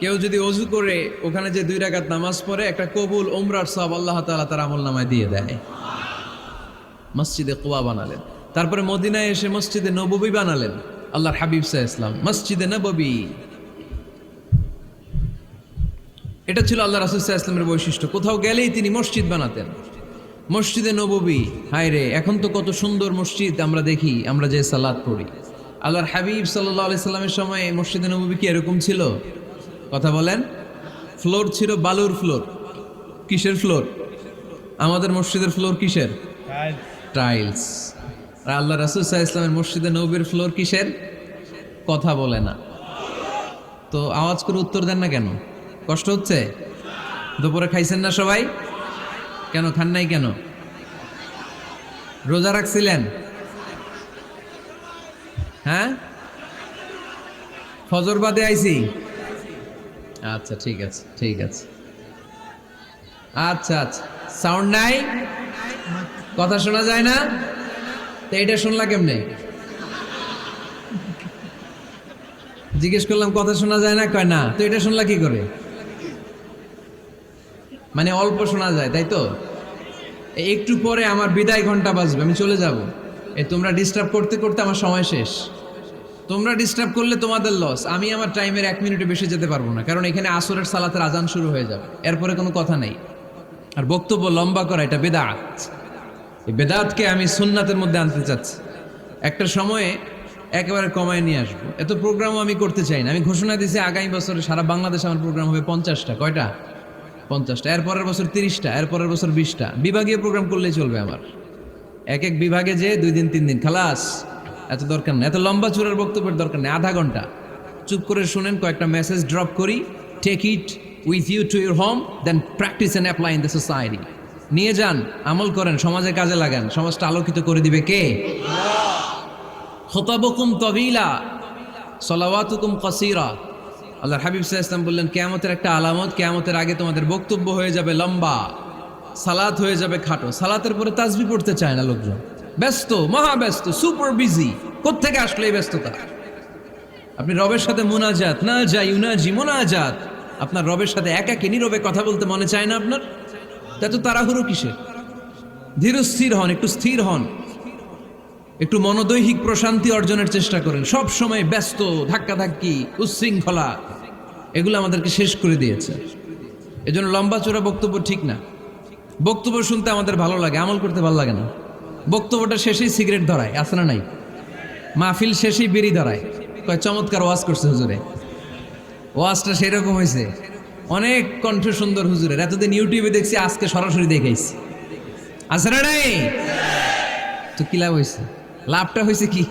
কেউ যদি অজু করে ওখানে যে দুই রাকাত নামাজ পড়ে, একটা কবুল ওমরার সব আল্লাহ তাআলা তার আমল নামায় দিয়ে দেয়। মসজিদে কোবা বানালেন। তারপরে মদিনায় এসে মসজিদে নববী বানালেন। আল্লাহর হাবিব সাহ ইসলাম মসজিদে নববী। এটা ছিল আল্লাহ রাসুল সাহা ইসলামের বৈশিষ্ট্য। কোথাও গেলেই তিনি মসজিদ বানাতেন। মসজিদে নববী। হায় রে, এখন তো কত সুন্দর মসজিদ আমরা দেখি, আমরা যে সালাদ পড়ি। আল্লাহর হাবিব সাল্লাহ আলি সময় মসজিদে নববী কি এরকম ছিল? কথা বলেন? ফ্লোর ছিল বালুর ফ্লোর কিসের ফ্লোর আমাদের মসজিদের ফ্লোর কিসের? টাইলস আর আল্লাহ রাসুল সাহা ইসলামের মসজিদে নবীর ফ্লোর কিসের? কথা বলে না। তো আওয়াজ করে উত্তর দেন না কেন? কষ্ট হচ্ছে? দুপুরে খাইছেন না সবাই? কেন খান নাই কেন? রোজা রাখছিলেন? হ্যাঁ? ফজর বাদে আইছি। আচ্ছা ঠিক আছে ঠিক আছে। আচ্ছা আচ্ছা। সাউন্ড নাই? কথা শোনা যায় না? তো এটা শুনলা কেমনে? জিজ্ঞেস করলাম, কথা শোনা যায় না? কয় না। তো এটা শুনলা কি করে? মানে অল্প শোনা যায়, তাই তো? একটু পরে আমার বিদায় ঘণ্টা বাজবে, আমি চলে যাব। এই তোমরা ডিস্টার্ব করতে করতে আমার সময় শেষ। তোমরা ডিস্টার্ব করলে তোমাদের লস আমি আমার টাইমের এক মিনিটে বেশি যেতে পারব না, কারণ এখানে আসরের সালাতের আজান শুরু হয়ে যাবে। এরপরে কোনো কথা নেই। আর বক্তব্য লম্বা করা, এটা বেদাত। এই বেদাতকে আমি সুন্নাতের মধ্যে আনতে চাচ্ছি। একটা সময়ে একেবারে কমায় নিয়ে আসব। এত প্রোগ্রামও আমি করতে চাই না। আমি ঘোষণা দিয়েছি আগামী বছরে সারা বাংলাদেশে আমার প্রোগ্রাম হবে পঞ্চাশটা। কয়টা? পঞ্চাশটা। এরপরের বছর তিরিশটা, এরপরের বছর বিশটা। বিভাগীয় প্রোগ্রাম করলেই চলবে আমার। এক এক বিভাগে যে দুই দিন, তিন দিন। খালাস। এত দরকার নেই। এত লম্বা চূড়ার বক্তব্যের দরকার নেই। আধা ঘণ্টা। চুপ করে শুনেন, কয়েকটা মেসেজ ড্রপ করি। Take it with you to your home then practice and apply in the society নিয়ে যান, আমল করেন, সমাজে কাজে লাগান। সমাজটা আলোকিত করে দিবে কে? খোতাবকুম তবিলা, সলাওয়াতুকুম কসিরা। আল্লাহ হাবিব সাহা ইসলাম বললেন, কেয়ামতের একটা আলামত, কেয়ামতের আগে তোমাদের বক্তব্য হয়ে যাবে লম্বা। সালাত হয়ে যাবে খাটো। সালাতের পরে তাজবি পড়তে চায় না লোকজন। ব্যস্ত মহা ব্যস্ত সুপার বিজি কোথেকে আসলে এই ব্যস্ততা? আপনি রবের সাথে মোনাজাত, না যাই, উনাজি, মোনাজাত। আপনার রবের সাথে একাকে নীরবে কথা বলতে মনে চায় না আপনার? তা তো তাড়াহুড়ো কিসের? ধীর স্থির হন, একটু স্থির হন। একটু মনোদৈহিক প্রশান্তি অর্জনের চেষ্টা করেন। সব সময় ব্যস্ত, ধাক্কাধাক্কি, উচ্ছৃঙ্খলা। এগুলো আমাদেরকে শেষ করে দিয়েছে। এজন্য লম্বা চোরা বক্তব্য ঠিক না। বক্তব্য শুনতে আমাদের ভালো লাগে, আমল করতে ভালো লাগে না। বক্তব্যটা শেষেই সিগারেট ধরায়, আছে না নাই? মাহফিল শেষেই বিড়ি ধরায়। কয়, চমৎকার ওয়াজ করছে হুজুরে। ওয়াজটা সেরকম হয়েছে। অনেক কণ্ঠ সুন্দর হুজুরের। এতদিন ইউটিউবে দেখছি, আজকে সরাসরি দেখাইছি আছে না নাই? তো কি লাভ হয়েছে? লাভটা হয়েছে কি?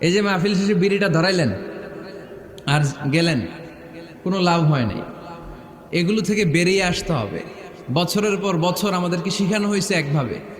এই যে মাহফিল শেষে বিড়িটা ধরাইলেন আর গেলেন, কোনো লাভ হয় নাই। এগুলো থেকে বেরিয়ে আসতে হবে। বছরের পর বছর আমাদেরকে শেখানো হয়েছে একভাবে।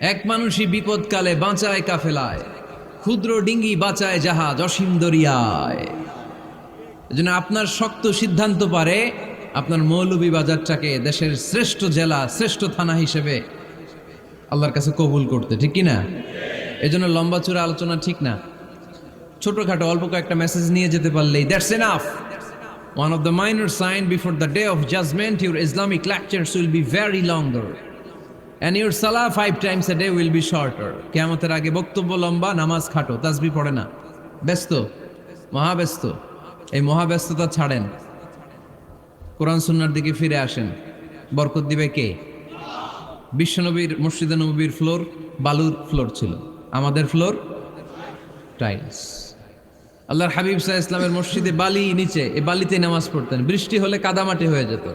এক মানুষই বিপদকালে বাঁচায় কাফেলায়, ক্ষুদ্র ডিঙ্গি বাঁচায় জাহাজ অসীম দরিয়ায়। এজন্য আপনার শক্ত সিদ্ধান্ত পারে, আপনার মৌলভীবাজারটাকে দেশের শ্রেষ্ঠ জেলা, শ্রেষ্ঠ থানা হিসেবে আল্লাহর কাছে কবুল করতে, ঠিক কি না? এই জন্য লম্বা চূড়া আলোচনা ঠিক না। ছোটখাটো অল্প কয়েকটা মেসেজ নিয়ে যেতে পারলেই that's enough one of the minor sign before the day of judgement your Islamic lectures will be very longer and your সালা five times a day will be shorter কেমতের আগে বক্তব্য লম্বা, নামাজ খাটো তাসবি পড়ে না। ব্যস্ত? মহাব্যস্ত? এই মহাব্যস্ততা ছাড়েন। কোরআন সুন্নার দিকে ফিরে আসেন। বরকত দিবে কে? বিশ্বনবীর, মসজিদে নবীর ফ্লোর, বালুর ফ্লোর ছিল। আমাদের ফ্লোর? টাইলস। আল্লাহর হাবিব সাহা ইসলামের মসজিদে বালি নিচে, এই বালিতে নামাজ পড়তেন। বৃষ্টি হলে কাদামাটি হয়ে যেত।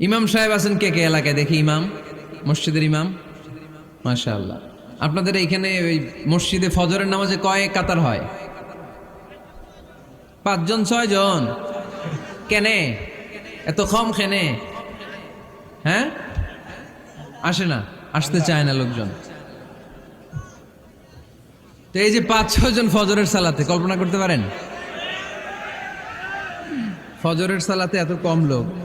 ইমাম সাহেব আছেন কে কে এলাকায়? দেখি ইমাম, মসজিদের ইমাম। মাশাআল্লাহ। আপনাদের এইখানে ওই মসজিদে ফজরের নামাজে কয়েক কাতার হয়? পাঁচজন, ছয়জন? কেনে? এত কম কেনে? হ্যাঁ? আসে না, আসতে চায় না লোকজন। তো এই যে পাঁচ ছজন ফজরের সালাতে, কল্পনা করতে পারেন? ফজরের সালাতে এত কম লোক।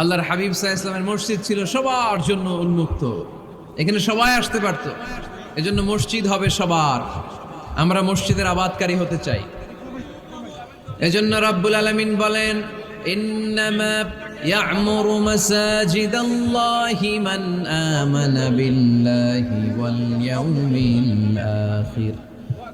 আল্লাহর হাবিব সাহা ইসলামের মসজিদ ছিল সবার জন্য উন্মুক্ত এখানে সবাই আসতে পারত এজন্য মসজিদ হবে সবার আমরা মসজিদের আবাদকারী হতে চাই এজন্য রাব্বুল আলামিন বলেন ইন্নামা يعمر مساجد الله من آمن بالله واليوم الآخر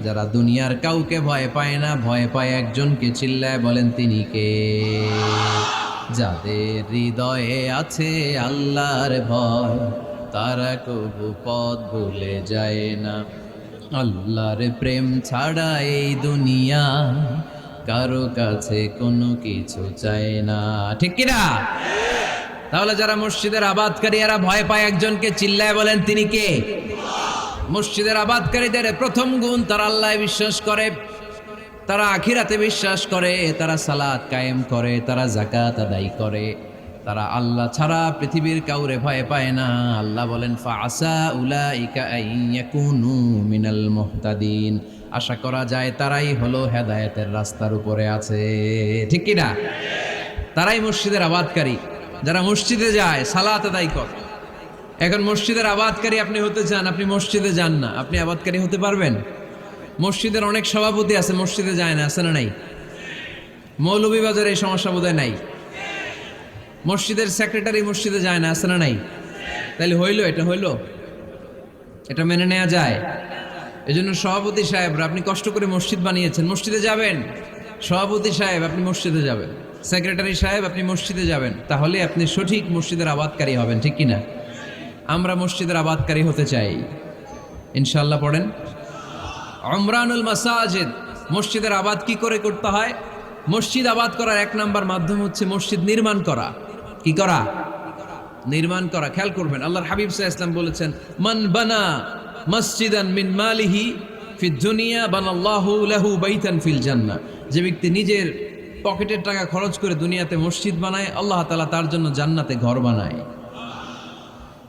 যারা দুনিয়ার কাউকে ভয় পায় না, ভয় পায় একজনকে চিল্লায় বলেন, তিনি কে? যাদের হৃদয়ে আছে আল্লাহর ভয়, তারা কবু পথ ভুলে যায় না। আল্লাহর প্রেম ছাড়া এই দুনিয়া কারও কাছে কোনো কিছু চায় না। ঠিক কিনা তাহলে যারা মসজিদের আবাদকারী, এরা ভয় পায় একজনকে চিল্লায় বলেন, তিনি কে? মসজিদের আবাদকারীদের প্রথম গুণ, তারা আল্লাহ বিশ্বাস করে, তারা আখিরাতে বিশ্বাস করে, তারা সালাদ কায়েম করে, তারা জাকাত আদায় করে। তারা আল্লাহ ছাড়া পৃথিবীর কাউরে ভয় পায় না। আল্লাহ বলেন ফাসা মিনাল মুহতাদিন। আশা করা যায় তারাই হলো হেদায়েতের রাস্তার উপরে আছে। ঠিক কি না তারাই মসজিদের আবাদকারী। যারা মসজিদে যায়, সালাত আদায় করে। এখন মসজিদের আবাদকারী আপনি হতে চান, আপনি মসজিদে যান না। আপনি আবাদকারী হতে পারবেন? মসজিদের অনেক সভাপতি আছে, মসজিদে যায় না, আছে না নাই? মৌলভীবাজার এই সমস্যা বোধহয় নাই? মসজিদের সেক্রেটারি মসজিদে যায় না, আছে না নাই? তাহলে হইল, এটা হইল? এটা মেনে নেওয়া যায়। এজন্য সভাপতি সাহেবরা, আপনি কষ্ট করে মসজিদ বানিয়েছেন, মসজিদে যাবেন? সভাপতি সাহেব, আপনি মসজিদে যাবেন। সেক্রেটারি সাহেব, আপনি মসজিদে যাবেন। তাহলে আপনি সঠিক মসজিদের আবাদকারী হবেন, ঠিক কিনা? আমরা মসজিদের আবাদকারী হতে চাই। ইনশাল্লাহ পড়েন। অমরানুল মাসাজিদ, মসজিদের আবাদ কি করে করতে হয়? মসজিদ আবাদ করার এক নাম্বার মাধ্যম হচ্ছে মসজিদ নির্মাণ করা। কি করা? নির্মাণ করা। খেয়াল করবেন, আল্লাহর হাবিব সাহা ইসলাম বলেছেন, মান বানা মসজিদান মিন মালিহি ফি দুনিয়া বানাল্লাহু লাহু বাইতান ফিল জান্নাহ। যে ব্যক্তি নিজের পকেটের টাকা খরচ করে দুনিয়াতে মসজিদ বানায়, আল্লাহ তালা তার জন্য জান্নাতে ঘর বানায়।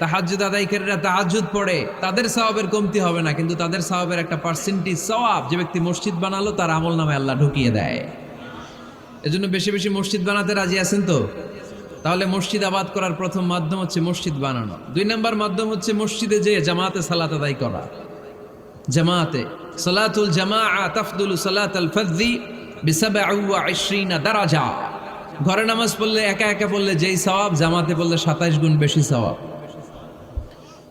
তাহাজ্জুদ আদায়কারীরা তাহাজ্জুদ পড়ে। তাদের সওয়াবের কমতি হবে না, কিন্তু তাদের সওয়াবের একটা পার্সেন্টেজ সওয়াব যে ব্যক্তি মসজিদ বানালো, তার আমল নামে আল্লাহ ঢুকিয়ে দেয়। এজন্য বেশি বেশি মসজিদ বানাতে রাজি আছেন তো? তাহলে মসজিদ আবাদ করার প্রথম মাধ্যম হচ্ছে মসজিদ বানানো। দুই নম্বর মাধ্যম হচ্ছে মসজিদে যে জামাতে সালাত আদায় করা। জামাতে, সালাতুল জামা তাফদুল সালাত আল ফজি দারাজা। ঘরে নামাজ পড়লে, একা একা পড়লে যেই সওয়াব, জামাতে পড়লে সাতাইশ গুণ বেশি সওয়াব।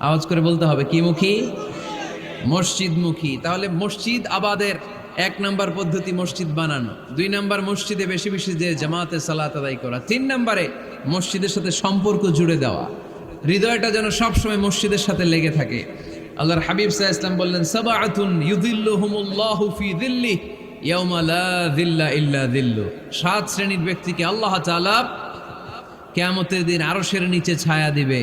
আওয়াজ করে বলতে হবে, কি মুখী? মসজিদমুখী। তাহলে মসজিদ আবাদের এক নম্বর পদ্ধতি মসজিদ বানানো। দুই নম্বর মসজিদে বেশি বেশি যে জামাতে সালাত আদায় করা। তিন নম্বরে মসজিদের সাথে সম্পর্ক জুড়ে দেওয়া। হৃদয়টা যেন সবসময় মসজিদের সাথে লেগে থাকে। আল্লাহর হাবিব সাহা ইসলাম বললেন, সাবাআতুন ইউদিল্লুহুমুল্লাহু ফি দিল্লি ইয়াউমা লা দিল্লা ইল্লা দিল্লু সাত শ্রেণির ব্যক্তিকে আল্লাহ তাআলা কেয়ামতের দিন আরশের নিচে ছায়া দিবে।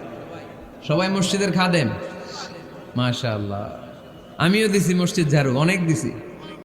সবাই মসজিদের খাদেম? মাশাল্লাহ আমিও দিছি মসজিদ ঝাড়ু অনেক দিছি।